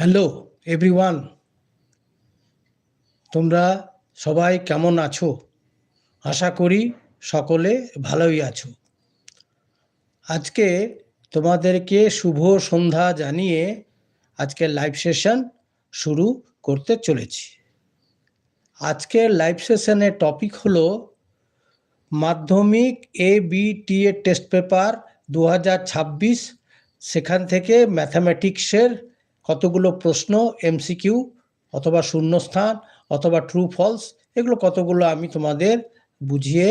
Hello everyone তোমরা সবাই কেমন আছো? আশা করি সকলে ভালোই আছো। আজকে তোমাদেরকে শুভ সন্ধ্যা জানিয়ে আজকে লাইভ সেশন শুরু করতে চলেছি। আজকের লাইভ সেশনের টপিক হলো Madhyamik A B T A test paper দু হাজার ছাব্বিশ, সেখান থেকে ম্যাথামেটিক্সের কতগুলো প্রশ্ন এমসিকিউ অথবা শূন্যস্থান অথবা ট্রু ফলস এগুলো কতগুলো আমি তোমাদের বুঝিয়ে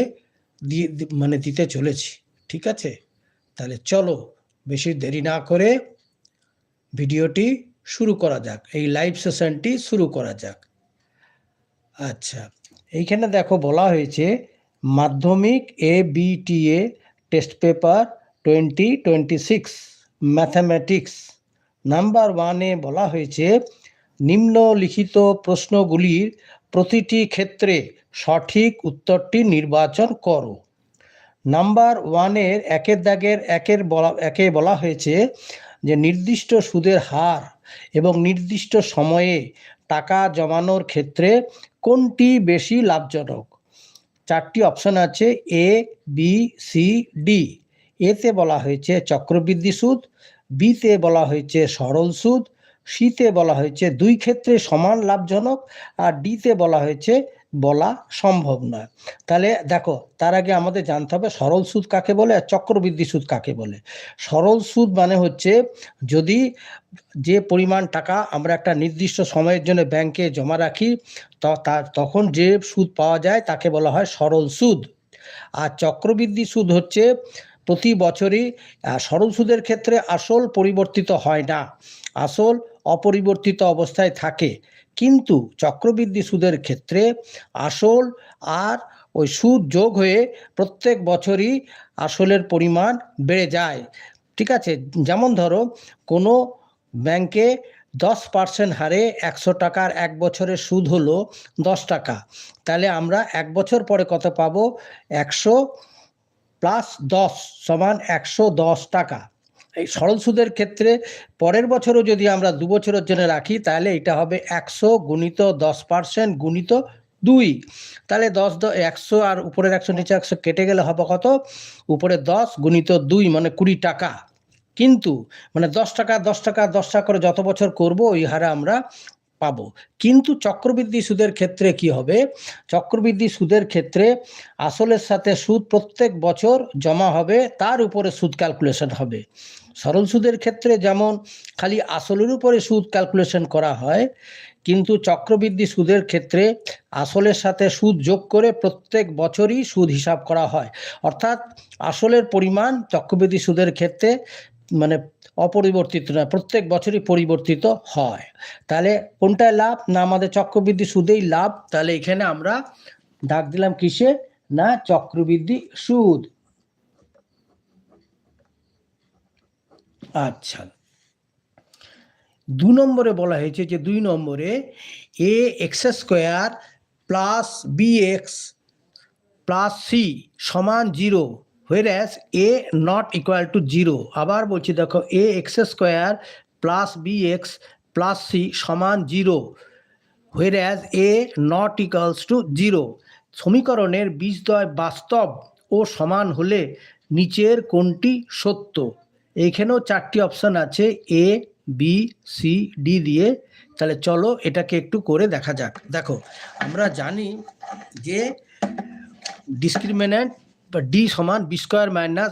দিয়ে মানে দিতে চলেছি, ঠিক আছে? তাহলে চলো বেশি দেরি না করে ভিডিওটি শুরু করা যাক, এই লাইভ সেশনটি শুরু করা যাক। আচ্ছা এইখানে দেখো বলা হয়েছে, Madhyamik A B T A test paper twenty twenty six mathematics number ওয়ানে বলা হয়েছে, নিম্নলিখিত প্রশ্নগুলির প্রতিটি ক্ষেত্রে সঠিক উত্তরটি নির্বাচন করো। নাম্বার ওয়ানের একের দাগের একের বলা, একে বলা হয়েছে যে নির্দিষ্ট সুদের হার এবং নির্দিষ্ট সময়ে টাকা জমানোর ক্ষেত্রে কোনটি বেশি লাভজনক? চারটি অপশন আছে এ বি সি ডি এতে বলা হয়েছে চক্রবৃদ্ধি সুদ বিতে বলা হয়েছে সরল সুদ, সিতে বলা হয়েছে দুই ক্ষেত্রে সমান লাভজনক, আর ডিতে বলা হয়েছে বলা সম্ভব নয়। তাহলে দেখো, তার আগে আমাদের জানতে হবে সরল সুদ কাকে বলে আর চক্রবৃদ্ধি সুদ কাকে বলে। সরল সুদ মানে হচ্ছে যদি যে পরিমাণ টাকা আমরা একটা নির্দিষ্ট সময়ের জন্য ব্যাংকে জমা রাখি তখন যে সুদ পাওয়া যায় তাকে বলা হয় সরল সুদ। আর চক্রবৃদ্ধি সুদ হচ্ছে প্রতি বছরই সরল সুদের ক্ষেত্রে আসল পরিবর্তিত হয় না। আসল অপরিবর্তিত অবস্থায় থাকে। কিন্তু চক্রবৃদ্ধি সুদের ক্ষেত্রে আসল আর ওই সুদ যোগ হয়ে প্রত্যেক বছরই আসলের পরিমাণ বেড়ে যায়। ঠিক আছে? যেমন ধরো, কোনো ব্যাংকে দশ পার্সেন্ট হারে একশো টাকার এক বছরের সুদ হলো দশ টাকা। তাহলে আমরা এক বছর পরে কত পাবো? একশো প্লাস দশ সমান একশো দশ টাকা। এই সরল সুদের ক্ষেত্রে পরের বছরও যদি আমরা দু বছরের জন্য রাখি, তাহলে এটা হবে একশো গুণিত দশ পার্সেন্ট গুণিত দুই। তাহলে দশ একশো আর উপরের একশো নিচে একশো কেটে গেলে হবে কত? উপরে দশ গুণিত দুই মানে কুড়ি টাকা। কিন্তু মানে দশ টাকা দশ টাকা দশ টাকা করে যত বছর করব, ওই হারে আমরা পাবো। কিন্তু চক্রবৃদ্ধি সুদের ক্ষেত্রে কি হবে? চক্রবৃদ্ধি সুদের ক্ষেত্রে আসলের সাথে সুদ প্রত্যেক বছর জমা হবে, তার উপরে সুদ ক্যালকুলেশন হবে। সরল সুদের ক্ষেত্রে যেমন খালি আসলের উপরে সুদ ক্যালকুলেশন করা হয়, কিন্তু চক্রবৃদ্ধি সুদের ক্ষেত্রে আসলের সাথে সুদ যোগ করে প্রত্যেক বছরই সুদ হিসাব করা হয়। অর্থাৎ আসলের পরিমাণ চক্রবৃদ্ধি সুদের ক্ষেত্রে মানে অপরিবর্তিত না প্রত্যেক বছরই পরিবর্তিত হয়। তাহলে কোনটায় লাভ? না আমাদের চক্রবৃদ্ধি সুদেই লাভ। তাহলে এখানে আমরা ডাক দিলাম কিসে? না চক্রবৃদ্ধি সুদ। আচ্ছা। দু নম্বরে বলা হয়েছে যে দুই নম্বরে a x square plus b x plus c সমান zero. Whereas a not equal to zero আবার বলছি দেখো a x square plus b x plus c সমান zero whereas a not equals to zero সমীকরণের বীজদ্বয় বাস্তব ও সমান হলে নিচের কোনটি সত্য? এইখানেও চারটি অপশন আছে এ বি সি ডি দিয়ে। তাহলে চলো এটাকে একটু করে দেখা যাক। দেখো, আমরা জানি যে ডিসক্রিমিনেন্ট ডি সমান b square minus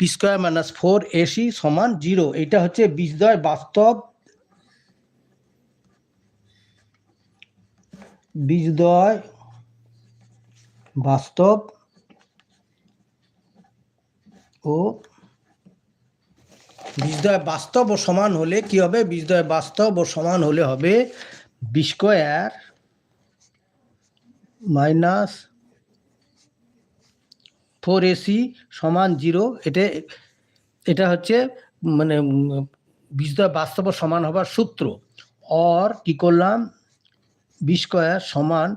b square minus four ac সমান জিরো এটা হচ্ছে বীজদ্বয় বাস্তব বীজদ্বয় বাস্তব ও বীজদ্বয় বাস্তব ও সমান হলে কি হবে? বীজদ্বয় বাস্তব ও সমান হলে হবে b square minus four ac সমান জিরো এটা এটা হচ্ছে মানে উম, বাস্তব সমান হবার সূত্র। অর কি করলাম? বি স্কোয়ার সমান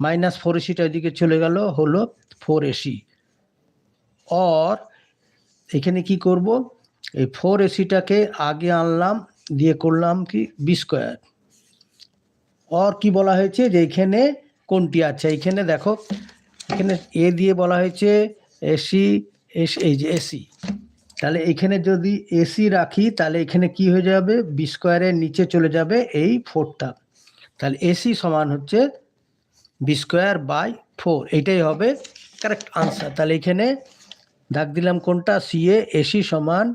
মাইনাস ফোর এসিটা এদিকে চলে গেল হলো ফোর এসি অর এখানে কি করব? এই ফোর এসিটাকে আগে আনলাম দিয়ে করলাম কি? B square. অর কি বলা হয়েছে? যে এখানে কোনটি আছে? এখানে দেখো এখানে এ দিয়ে বলা হয়েছে এসি এস এই যে এসি তাহলে এখানে যদি এসি রাখি, তাহলে এখানে কি হয়ে যাবে? বি স্কোয়ারের নিচে চলে যাবে এই ফোরটা তাহলে এসি সমান হচ্ছে বি স্কোয়ার বাই ফোর এটাই হবে কারেক্ট আনসার তাহলে এখানে দাগ দিলাম কোনটা? সি এ এসি সমান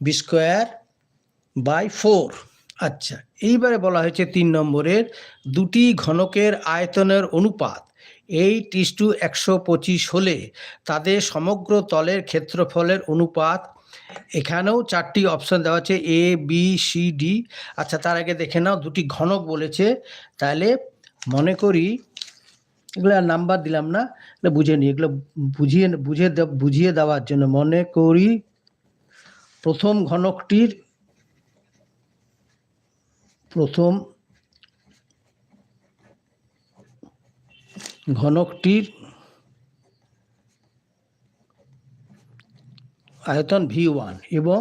বি স্কোয়ার বাই ফোর আচ্ছা এইবারে বলা হয়েছে তিন নম্বরের দুটি ঘনকের আয়তনের অনুপাত। এইট ইস টু একশো পঁচিশ হলে তাদের সমগ্র তলের ক্ষেত্রফলের অনুপাত, এখানেও চারটি অপশন দেওয়া আছে এ বি সি ডি আচ্ছা তার আগে দেখে নাও, দুটি ঘনক বলেছে। তাহলে মনে করি, এগুলো আর নাম্বার দিলাম না, এগুলো বুঝে নিই, এগুলো বুঝিয়ে, বুঝে বুঝিয়ে দেওয়ার জন্য মনে করি প্রথম ঘনকটির প্রথম ঘনকটির আয়তন ভি ওয়ান এবং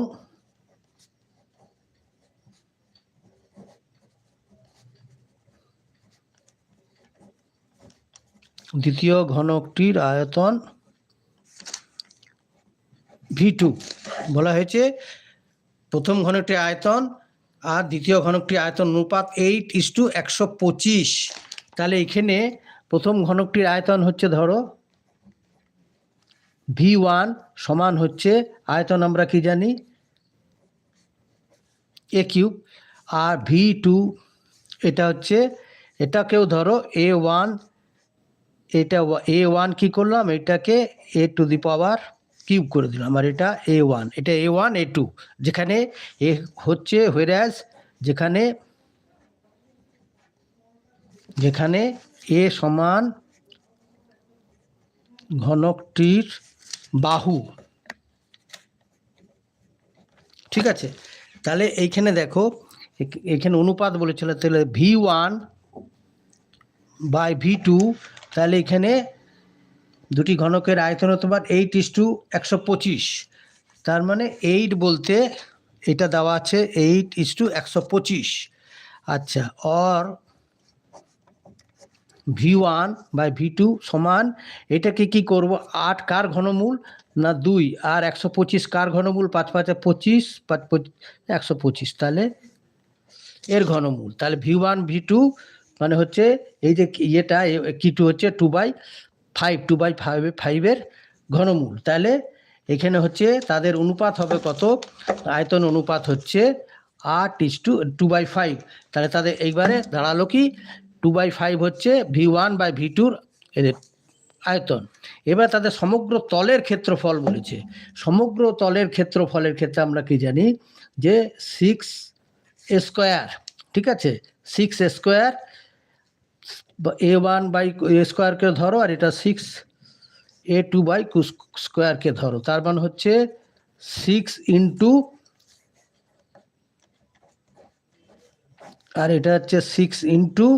দ্বিতীয় ঘনকটির আয়তন ভি টু। বলা হয়েছে প্রথম ঘনকটির আয়তন আর দ্বিতীয় ঘনকটির আয়তন অনুপাত এইট ইস টু একশো পঁচিশ। তাহলে এখানে প্রথম ঘনকটির আয়তন হচ্ছে ধরো ভি ওয়ান সমান হচ্ছে আয়তন আমরা কি জানি? A cube. R v two এটা হচ্ছে, এটাকেও ধরো এ ওয়ান, এটা এ ওয়ান কী করলাম? এটাকে এ টু দি পাওয়ার কিউব করে দিলাম। আর এটা এ ওয়ান, এটা এ ওয়ান, এ টু, যেখানে এ হচ্ছে হোয়ারাস যেখানে যেখানে এ সমান ঘনকটির বাহু। ঠিক আছে? তাহলে এইখানে দেখো, এখ- এখানে অনুপাত বলেছিল, তাহলে v one by v two তাহলে এখানে দুটি ঘনকের আয়তন তোমার এইট ইস টু একশো পঁচিশ। তার মানে এইট বলতে এটা দেওয়া আছে এইট ইস টু একশো পঁচিশ। আচ্ছা or v one by v two সমান, এটাকে কি করব? আট কার ঘনমূল? না, দুই। আর একশো পঁচিশ কার ঘনমূল? পাঁচ পাঁচে পঁচিশ, পাঁচ একশো পঁচিশ। তাহলে এর ঘনমূল। তাহলে ভি ওয়ান, ভি টু মানে হচ্ছে এই যে ইয়েটা কি টু হচ্ছে? Two by five, two by five, ফাইভের ঘনমূল। তাহলে এখানে হচ্ছে তাদের অনুপাত হবে কত? আয়তন অনুপাত হচ্ছে আট is to two by five. তাহলে তাদের এইবারে দাঁড়াল কি? টু বাই ফাইভ হচ্ছে ভি ওয়ান বাই ভি টুর এদের আয়তন। এবার তাদের সমগ্র তলের ক্ষেত্রফল বলেছে। সমগ্র তলের ক্ষেত্রফলের ক্ষেত্রে আমরা কি জানি? যে সিক্স স্কোয়ার ঠিক আছে? Six square a one by a স্কোয়ারকে ধরো আর এটা সিক্স এ টু বাই কু স্কোয়ারকে ধরো। তার মানে হচ্ছে সিক্স ইন্টু আর এটা হচ্ছে সিক্স ইন্টু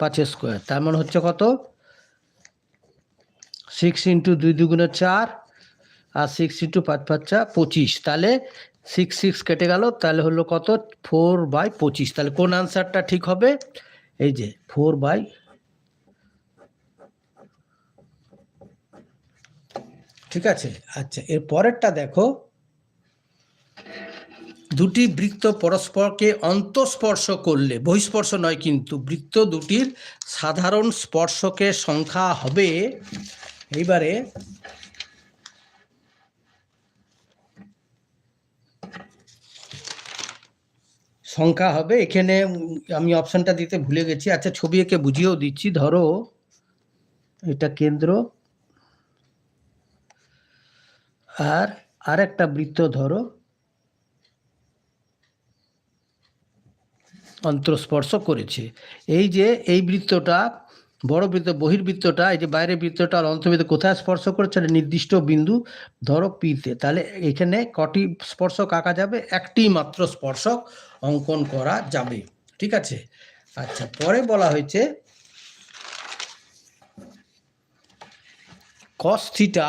পাঁচ স্কোয়ার। তার মানে হচ্ছে কত? সিক্স ইন্টু দুই দুগুণে চার আর সিক্স ইন্টু পাঁচ পাঁচা পঁচিশ। তাহলে সিক্স সিক্স কেটে গেল, তাহলে হলো কত? ফোর বাই পঁচিশ। তাহলে কোন আনসারটা ঠিক হবে? এই যে ফোর বাই ঠিক আছে? আচ্ছা এর পরেরটা দেখো। দুটি বৃত্ত পরস্পরকে অন্তঃস্পর্শ করলে, বহিস্পর্শ নয় কিন্তু বৃত্ত দুটির সাধারণ স্পর্শকের সংখ্যা হবে। এইবারে সংখ্যা হবে, এখানে আমি অপশনটা দিতে ভুলে গেছি। আচ্ছা ছবি এঁকে বুঝিয়েও দিচ্ছি, ধরো এটা কেন্দ্র। আর আর একটা বৃত্ত ধরো। অন্তঃস্পর্শ করেছে। এই যে এই বৃত্তটা, বড় বৃত্ত, বহির্বৃত্তটা, এই যে বাইরের বৃত্তটা আর অন্তর্বৃত্ত কোথায় স্পর্শ করেছে? একটা নির্দিষ্ট বিন্দু ধরো পিতে তাহলে এখানে কটি স্পর্শক আঁকা যাবে? একটি মাত্র স্পর্শক অঙ্কন করা যাবে। ঠিক আছে? আচ্ছা পরে বলা হয়েছে cos theta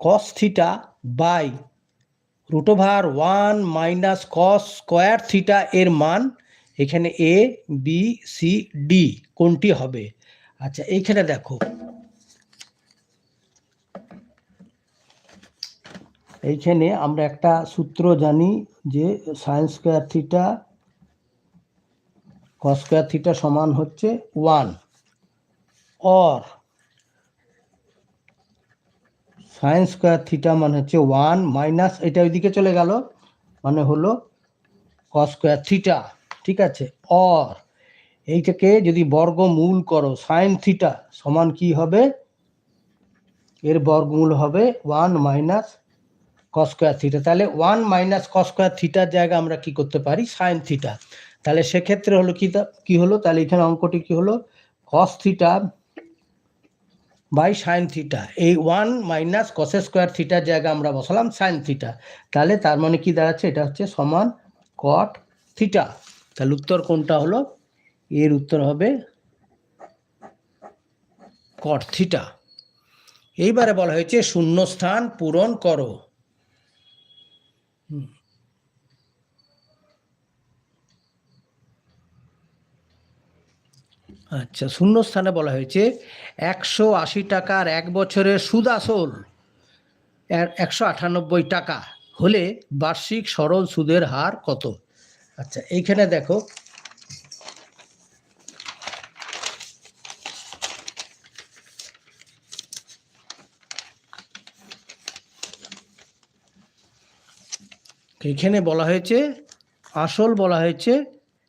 cos theta by root over one minus cos square theta এর মান এখানে এ বি সি ডি কোনটি হবে? আচ্ছা এইখানে দেখো। এইখানে আমরা একটা সূত্র জানি যে sine square theta cos square theta সমান হচ্ছে one or sine square theta মানে হচ্ছে ওয়ান মাইনাস, এটা ওইদিকে চলে গেল মানে হলো কস স্কোয়ার থিটা, ঠিক আছে? অর, এইটাকে যদি বর্গমূল করো, সাইন থিটা সমান কি হবে? এর বর্গমূল হবে one minus cos square theta. তাহলে ওয়ান মাইনাস কস স্কোয়ার থিটার জায়গায় আমরা কি করতে পারি? Sine theta. তাহলে সেক্ষেত্রে হলো কি কি হলো? তাহলে এখানে অঙ্কটি কি হলো? Cos theta by sine theta. এই ওয়ান মাইনাস কসে স্কোয়ার থিটার জায়গায় আমরা বসালাম সাইন থিটা। তাহলে তার মানে কি দাঁড়াচ্ছে? এটা হচ্ছে সমান কট থিটা। তাহলে উত্তর কোনটা হলো? এর উত্তর হবে কট থিটা। এইবারে বলা হয়েছে শূন্য স্থান পূরণ করো। আচ্ছা শূন্যস্থানে বলা হয়েছে, একশো আশি টাকার এক বছরের সুদ আসল একশো আটানব্বই টাকা হলে বার্ষিক সরল সুদের হার কত? আচ্ছা এইখানে দেখো। এখানে বলা হয়েছে, আসল বলা হয়েছে,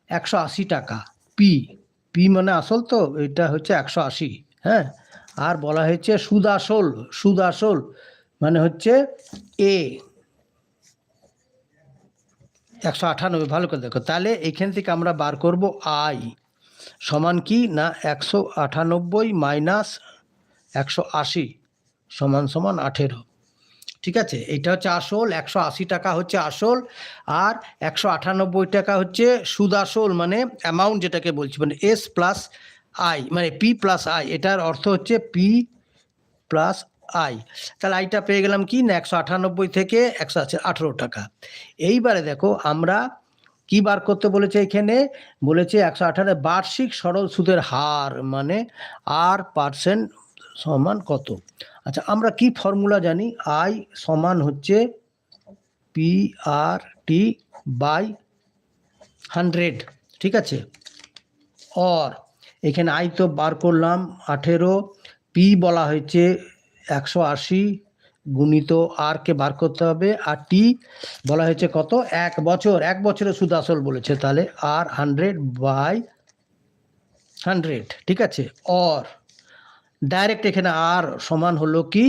একশো আশি টাকা, পি। পি মানে আসল তো, এটা হচ্ছে একশো আশি হ্যাঁ? আর বলা হয়েছে সুদ আসল সুদ আসল মানে হচ্ছে এ একশো আটানব্বই, ভালো করে দেখো। তাহলে এখান থেকে আমরা বার করব আই সমান কি না একশো আটানব্বই মাইনাস একশো আশি সমান সমান আঠেরো? ঠিক আছে? এটা হচ্ছে আসল, একশো আশি টাকা হচ্ছে আসল আর একশো আটানব্বই টাকা হচ্ছে সুদ আসল মানে অ্যামাউন্ট যেটাকে বলছি মানে এস প্লাস আই মানে পি প্লাস আই এটার অর্থ হচ্ছে পি প্লাস আই তাহলে আইটা পেয়ে গেলাম কি? না, একশো আটানব্বই থেকে একশো আছে আঠেরো টাকা। এইবারে দেখো আমরা কি বার করতে বলেছে এখানে? বলেছে একশো আঠারো বার্ষিক সরল সুদের হার মানে আর পার্সেন্ট সমান কত? আচ্ছা আমরা কি ফর্মুলা জানি? আই সমান হচ্ছে p r t by hundred, ঠিক আছে? অর এখানে আই তো বার করলাম আঠেরো পি বলা হয়েছে একশো আশি গুণিত আর কে বার করতে হবে, আর টি বলা হয়েছে কত? এক বছর, এক বছরের সুদ আসল বলেছে, তাহলে আর হান্ড্রেড বাই হান্ড্রেড ঠিক আছে? অর ডাইরেক্ট এখানে আর সমান হলো কি?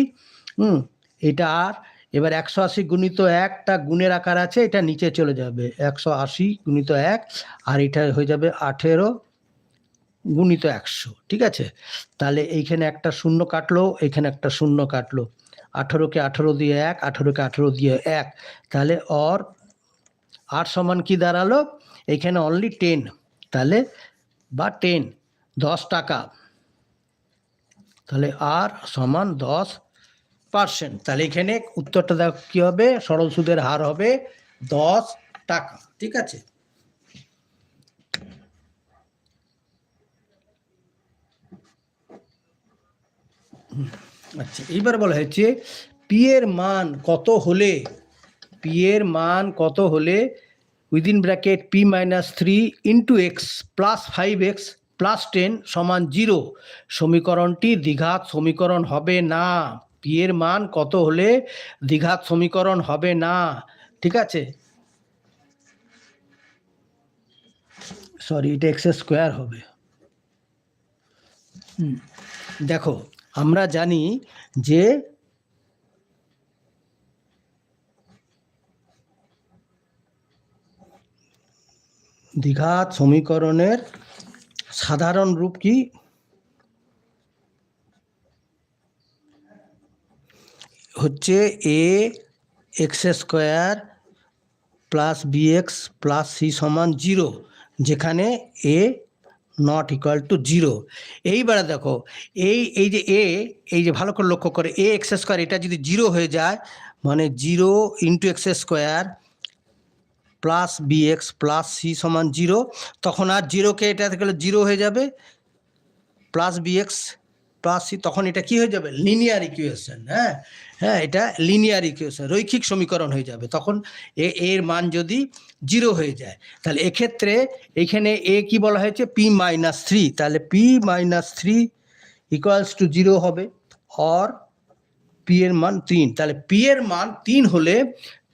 হুম, এটা আর এবার একশো আশি গুণিত একটা গুণের আকার আছে, এটা নিচে চলে যাবে। একশো আশি গুণিত এক, আর এটা হয়ে যাবে আঠেরো গুণিত একশো, ঠিক আছে? তাহলে এইখানে একটা শূন্য কাটলো, এখানে একটা শূন্য কাটলো। আঠেরোকে আঠেরো দিয়ে এক, আঠেরোকে আঠেরো দিয়ে এক। তাহলে অর আর সমান কি দাঁড়াল? এখানে অনলি টেন তাহলে, বা টেন দশ টাকা। তাহলে আর সমান দশ পার্সেন্ট তাহলে এখানে উত্তরটা দেখো কী হবে? সরল সুদের হার হবে দশ টাকা। ঠিক আছে? আচ্ছা এইবার বলা হয়েছে, পি এর মান কত হলে, পি এর মান কত হলে within bracket p minus three into x plus five x plus ten সমান জিরো সমীকরণটি দ্বিঘাত সমীকরণ হবে না। পি এর মান কত হলে দ্বিঘাত সমীকরণ হবে না? ঠিক আছে? সরি এটা এক্স স্কোয়ার হবে। দেখো, আমরা জানি যে দ্বিঘাত সমীকরণের সাধারণ রূপ কি? হচ্ছে a, x square plus b x plus c সমান জিরো, যেখানে a not equal to zero. এইবারে দেখো, এই এই যে এ, এই যে ভালো করে লক্ষ্য করে, এ এক্স স্কোয়ার এটা যদি জিরো হয়ে যায় মানে zero into x square plus b x plus c সমান জিরো তখন আর জিরোকে এটা থেকে জিরো হয়ে যাবে। Plus b x plus c তখন এটা কি হয়ে যাবে? লিনিয়ার ইকুয়েশন হ্যাঁ? হ্যাঁ এটা লিনিয়ার ইকুয়েশন রৈখিক সমীকরণ হয়ে যাবে। তখন এ, এর মান যদি জিরো হয়ে যায়, তাহলে এক্ষেত্রে এখানে এ কি বলা হয়েছে? পি মাইনাস থ্রি তাহলে p minus three equals to zero হবে অর পি এর মান তিন। তাহলে পি এর মান তিন হলে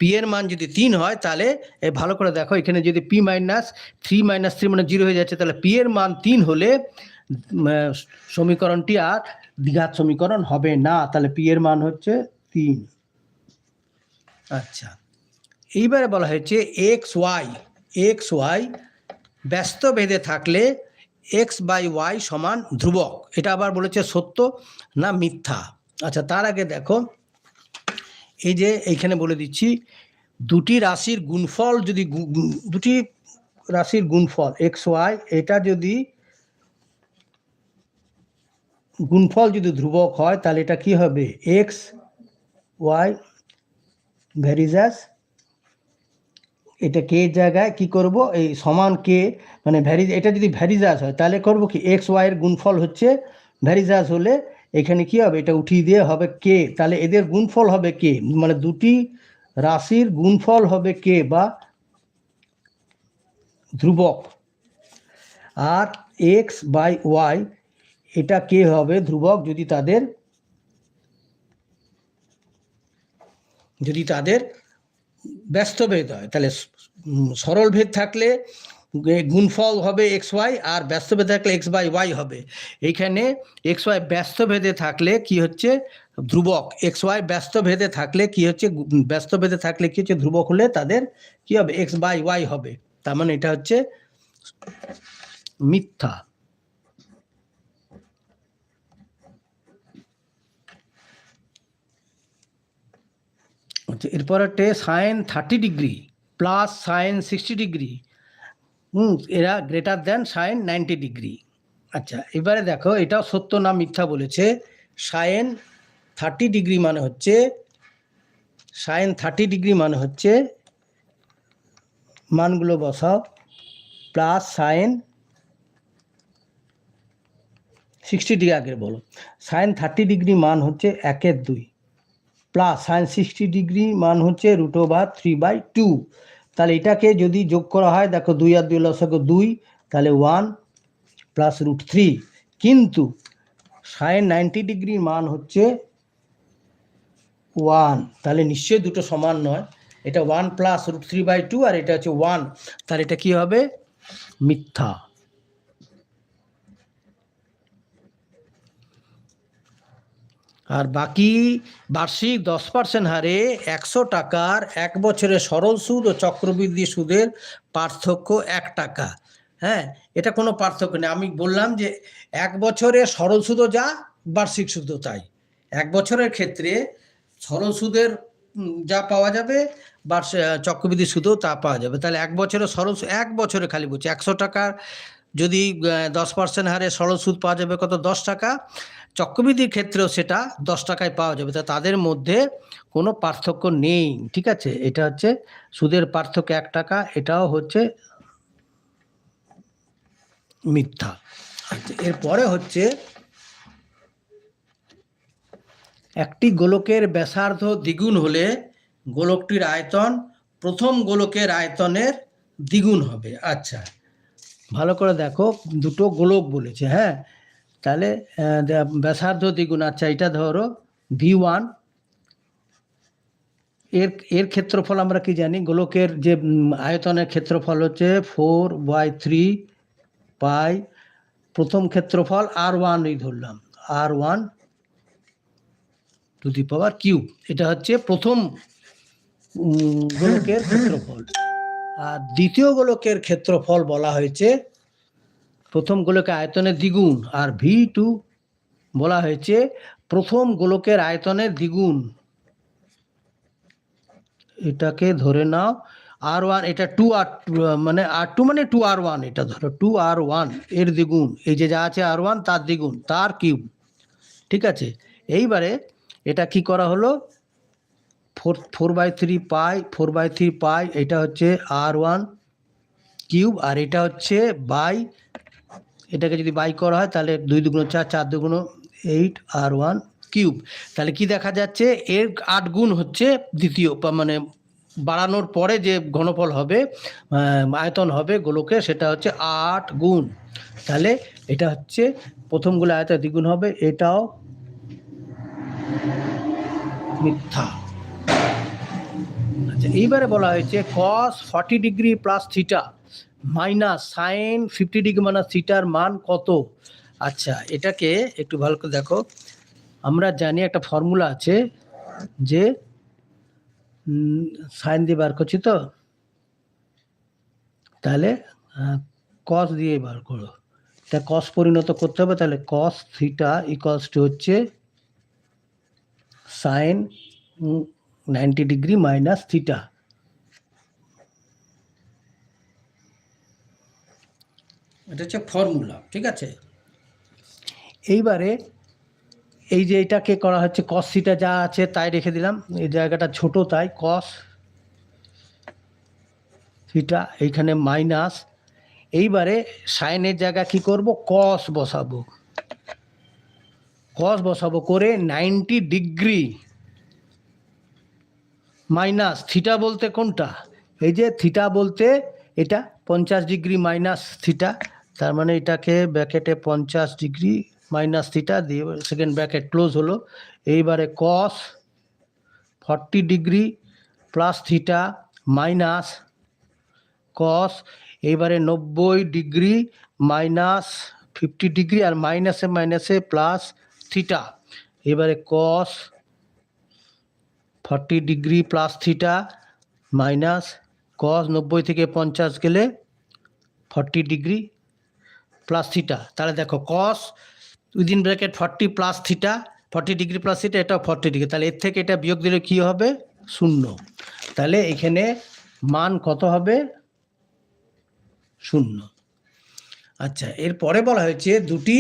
পি এর মান যদি তিন হয়, তাহলে ভালো করে দেখো, এখানে যদি p minus three minus three মানে জিরো হয়ে যাচ্ছে, তাহলে পি এর মান তিন হলে সমীকরণটি আর দ্বিঘাত সমীকরণ হবে না, তাহলে পি এর মান হচ্ছে তিন। আচ্ছা এইবারে বলা হয়েছে এক্স ওয়াই এক্স ওয়াই ব্যস্ত ভেদে থাকলে এক্স বাই ওয়াই সমান ধ্রুবক। এটা আবার বলেছে সত্য না মিথ্যা? আচ্ছা তার আগে দেখো এই যে এইখানে বলে দিচ্ছি, দুটি রাশির গুণফল যদি দুটি রাশির গুণফল এক্স ওয়াই, এটা যদি গুণফল যদি ধ্রুবক হয়, তাহলে এটা কি হবে? এক্স ওয়াই ভ্যারিজাস এটা কে জায়গায় কি করব? এই সমান কে মানে ভ্যারি, এটা যদি ভ্যারিজাস হয়, তাহলে করব কি? এক্স ওয়াইয়ের গুণফল হচ্ছে ভ্যারিজাস হলে এখানে কি হবে? এটা উঠিয়ে দিয়ে হবে কে তাহলে এদের গুণফল হবে কে মানে দুটি রাশির গুণফল হবে কে বা ধ্রুবক। আর এক্স বাই ওয়াই এটা কে হবে ধ্রুবক যদি তাদের যদি তাদের ব্যস্ত ভেদ হয়। তাহলে সরল ভেদ থাকলে গুণফল হবে এক্স ওয়াই আর ব্যস্ত ভেদে থাকলে এক্স বাই ওয়াই হবে। এইখানে এক্স ওয়াই ব্যস্ত ভেদে থাকলে কি হচ্ছে? ধ্রুবক। এক্স ওয়াই ব্যস্ত ভেদে থাকলে কি হচ্ছে? ব্যস্ত ভেদে থাকলে কি হচ্ছে? ধ্রুবক হলে তাদের কি হবে? এক্স বাই ওয়াই হবে। তার মানে এটা হচ্ছে মিথ্যা। এরপর sine thirty degree plus sine sixty degree hmm, এরা greater than sine ninety degree আচ্ছা এবারে দেখো, এটাও সত্য না মিথ্যা বলেছে। সাইন থার্টি ডিগ্রি মানে হচ্ছে সাইন থার্টি ডিগ্রি মানে হচ্ছে, মানগুলো বসাও প্লাস সাইন সিক্সটি ডিগ্রি আগে বলো। সাইন থার্টি ডিগ্রি মান হচ্ছে একের দুই প্লাস সাইন সিক্সটি ডিগ্রি মান হচ্ছে root over three by two তাহলে এটাকে যদি যোগ করা হয়, দেখো দুই আর দুই লসক দুই, তাহলে ওয়ান প্লাস রুট থ্রি কিন্তু সাইন নাইনটি ডিগ্রির মান হচ্ছে ওয়ান তাহলে নিশ্চয়ই দুটো সমান নয়। এটা one plus root three by two আর এটা হচ্ছে ওয়ান তাহলে এটা কি হবে? মিথ্যা। আর বাকি বার্ষিক দশ পার্সেন্ট হারে একশো টাকার এক বছরের সরল সুদ ও চক্রবৃদ্ধি সুদের পার্থক্য এক টাকা। হ্যাঁ এটা কোনো পার্থক্য নেই। আমি বললাম যে এক বছরে সরল সুদও যা, বার্ষিক সুদও তাই। এক বছরের ক্ষেত্রে সরল সুদের যা পাওয়া যাবে বার্ষিক চক্রবৃদ্ধি সুদও তা পাওয়া যাবে। তাহলে এক বছরে সরল এক বছরে খালি বলছি, একশো টাকার যদি দশ পার্সেন্ট হারে সরল সুদ পাওয়া যাবে কত? দশ টাকা। চক্রবৃদ্ধির ক্ষেত্রেও সেটা দশ টাকায় পাওয়া যাবে। তা তাদের মধ্যে কোনো পার্থক্য নেই, ঠিক আছে? এটা হচ্ছে সুদের পার্থক্য এক টাকা, এটাও হচ্ছে মিথ্যা। আচ্ছা এরপরে হচ্ছে একটি গোলকের ব্যাসার্ধ দ্বিগুণ হলে গোলকটির আয়তন প্রথম গোলকের আয়তনের দ্বিগুণ হবে। আচ্ছা ভালো করে দেখো, দুটো গোলক বলেছে হ্যাঁ? তাহলে ব্যাসার্ধ দ্বিগুণ আচ্ছা এটা ধরো, ভি ওয়ান। এর এর ক্ষেত্রফল আমরা কি জানি? গোলকের যে আয়তনের ক্ষেত্রফল হচ্ছে ফোর বাই থ্রি পাই, প্রথম ক্ষেত্রফল আর ওয়ান এই ধরলাম। R one to the power cube. এটা হচ্ছে প্রথম গোলকের ক্ষেত্রফল। আর দ্বিতীয় গোলকের ক্ষেত্রফল বলা হয়েছে প্রথম গোলকের আয়তনের দ্বিগুণ আর ভি টু বলা হয়েছে প্রথম গোলকের আয়তনের দ্বিগুণ। এটাকে ধরে নাও, আর ওয়ান এটা টু আর মানে আর টু মানে টু আর ওয়ান এটা ধরো টু আর ওয়ানের দ্বিগুণ। এই যে যা আছে আর ওয়ান তার দ্বিগুণ, তার কিউব ঠিক আছে? এইবারে এটা কি করা হলো? Four four by three pi four by three pi এটা হচ্ছে আর ওয়ান কিউব আর এটা হচ্ছে বাই এটাকে যদি বাই করা হয়, তাহলে দুই দুগুণ চার চার দুগুণ এইট, আর ওয়ান কিউব। তাহলে কি দেখা যাচ্ছে, এর আট গুণ হচ্ছে দ্বিতীয় মানে বাড়ানোর পরে যে ঘনফল হবে আয়তন হবে গোলকে, সেটা হচ্ছে আট গুণ। তাহলে এটা হচ্ছে প্রথমগুলো আয়তা দ্বিগুণ হবে, এটাও মিথ্যা। আচ্ছা এইবারে বলা হয়েছে cos forty degree plus theta minus sine fifty degree minus থিটার মান কত? আচ্ছা এটাকে একটু ভালো করে দেখো। আমরা জানি একটা ফর্মুলা আছে যে সাইন দিয়ে বার করছি তো? তাহলে কস দিয়ে বার করো। তা কস পরিণত করতে হবে, তাহলে কস থিটা ইকলস টু হচ্ছে sine ninety degree minus theta. এটা হচ্ছে ফর্মুলা ঠিক আছে? এইবারে এই যে এটাকে করা হচ্ছে কস থিটা যা আছে তাই রেখে দিলাম। এই জায়গাটা ছোট তাই কস থিটা এইখানে মাইনাস এইবারে সাইনের জায়গা কি করব? কস বসাবো। কস বসাবো করে নাইনটি ডিগ্রি মাইনাস থিটা বলতে কোনটা? এই যে থিটা বলতে এটা পঞ্চাশ ডিগ্রি মাইনাস থিটা তার মানে এটাকে ব্যাকেটে পঞ্চাশ ডিগ্রি মাইনাস থিটা দিয়ে সেকেন্ড ব্যাকেট ক্লোজ হলো। এইবারে cos forty degree plus theta minus cos এইবারে নব্বই ডিগ্রি মাইনাস ফিফটি ডিগ্রি আর মাইনাসে মাইনাসে প্লাস থিটা এবারে cos forty degree plus theta minus cos নব্বই থেকে পঞ্চাশ গেলে ফর্টি ডিগ্রি প্লাস থিটা তাহলে দেখো cos within bracket forty plus theta forty degree plus theta এটা ফর্টি ডিগ্রি তাহলে এর থেকে এটা বিয়োগ দিলে কী হবে? শূন্য। তাহলে এখানে মান কত হবে? শূন্য। আচ্ছা এরপরে বলা হয়েছে দুটি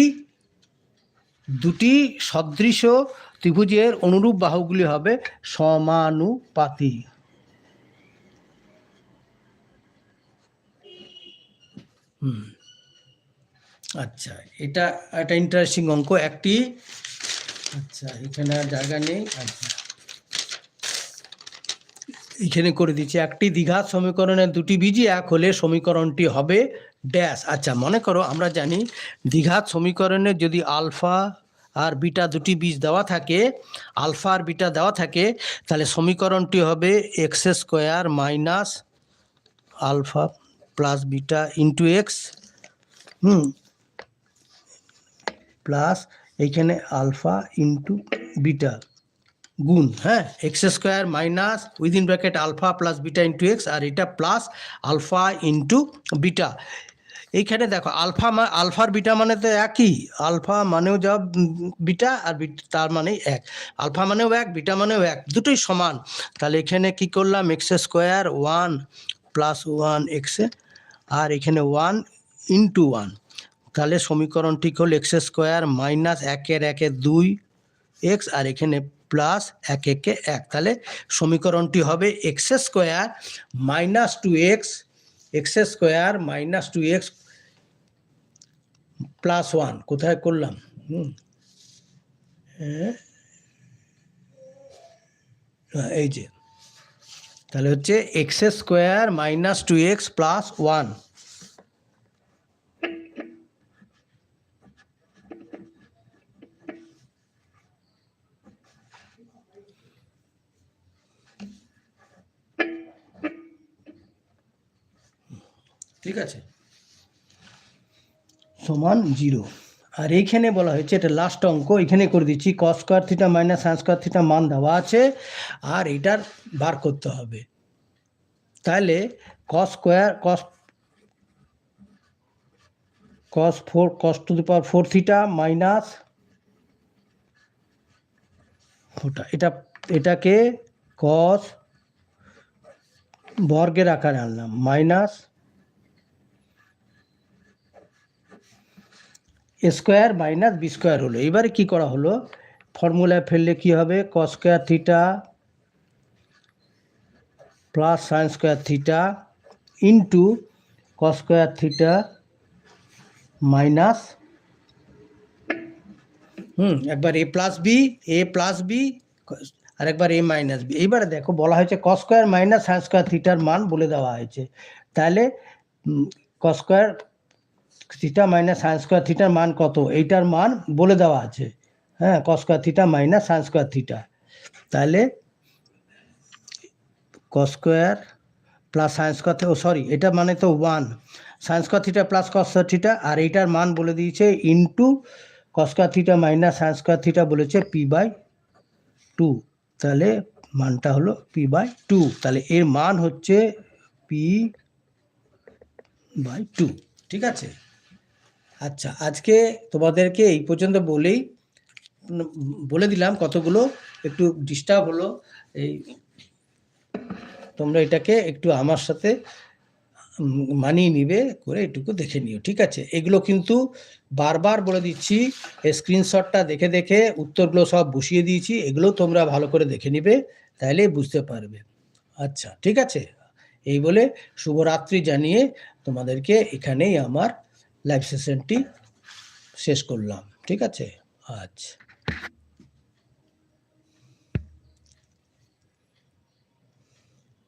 দুটি সদৃশ ত্রিভুজের অনুরূপ বাহুগুলি হবে সমানুপাতি হুম। আচ্ছা এটা একটা ইন্টারেস্টিং অঙ্ক, একটি। আচ্ছা এখানে আর জায়গা নেই আচ্ছা। এখানে করে দিচ্ছি, একটি দ্বিঘাত সমীকরণের দুটি বীজই এক হলে সমীকরণটি হবে ড্যাশ। আচ্ছা মনে করো আমরা জানি দ্বিঘাত সমীকরণে যদি আলফা আর বিটা দুটি বীজ দেওয়া থাকে, আলফা আর বিটা দেওয়া থাকে, তাহলে সমীকরণটি হবে x square minus alpha plus beta into x. Hmm plus এইখানে আলফা ইন্টু বিটা গুণ হ্যাঁ x square minus within bracket alpha plus beta into x আর এটা প্লাস আলফা ইন্টু বিটা এইখানে দেখো আলফা আলফার বিটা মানে তো একই আলফা মানেও যা বিটা আর তার মানে এক। আলফা মানেও এক বিটা মানেও এক, দুটোই সমান। তাহলে এখানে কি করলাম? X square one plus one এক্সে আর এখানে ওয়ান ইন্টু ওয়ান তাহলে সমীকরণটি হল এক্স স্কোয়ার মাইনাস একের একে দুই এক্স আর এখানে প্লাস এক একে এক। তাহলে সমীকরণটি হবে x square minus two x x square minus two x plus one কোথায় করলাম? হুম। হ্যাঁ। এই যে। তাহলে হচ্ছে x square minus two x plus one ঠিক আছে সমান জিরো আর এইখানে বলা হয়েছে, এটা লাস্ট অঙ্ক এখানে করে দিচ্ছি cos square theta minus sine square theta মান দেওয়া আছে, আর এটার বার করতে হবে। তাহলে cos square cos cos four cos to the power four theta minus ওটা এটা, এটাকে কস বর্গের আকারে আনলাম minus square minus b square হলো। এবারে কি করা হলো? ফর্মুলায় ফেললে কি হবে? Cos square theta plus sine square theta into cos square theta minus hmm, একবার a plus b a plus b আর একবার এ মাইনাস বি এইবারে দেখো, বলা হয়েছে ক স্কোয়ার মাইনাস সাইন স্কোয়ার থিটার মান বলে দেওয়া হয়েছে। তাহলে cos square theta minus sine square থিটার মান কত? এইটার মান বলে দেওয়া আছে। হ্যাঁ cos square theta minus sine square theta তাহলে cos square plus sine square ও সরি এটা মানে তো one sine square theta plus cos square theta আর এইটার মান বলে দিয়েছে into cos square theta minus sine square theta বলেছে পি বাই টু তাহলে মানটা হলো পি বাই টু তাহলে এর মান হচ্ছে পি বাই টু ঠিক আছে? আচ্ছা আজকে তোমাদেরকে এই পর্যন্ত বলেই বলে দিলাম কতগুলো একটু ডিস্টার্ব হলো। এই তোমরা এটাকে একটু আমার সাথে মানিয়ে নিবে করে এটুকু দেখে নিও, ঠিক আছে? এগুলো কিন্তু বারবার বলে দিচ্ছি স্ক্রিনশটটা দেখে দেখে উত্তরগুলো সব বসিয়ে দিয়েছি, এগুলো তোমরা ভালো করে দেখে নিবে তাহলে বুঝতে পারবে। আচ্ছা ঠিক আছে? এই বলে শুভরাত্রি জানিয়ে তোমাদেরকে এখানেই আমার লাইভ সেশনটি শেষ করলাম ঠিক আছে? আচ্ছা।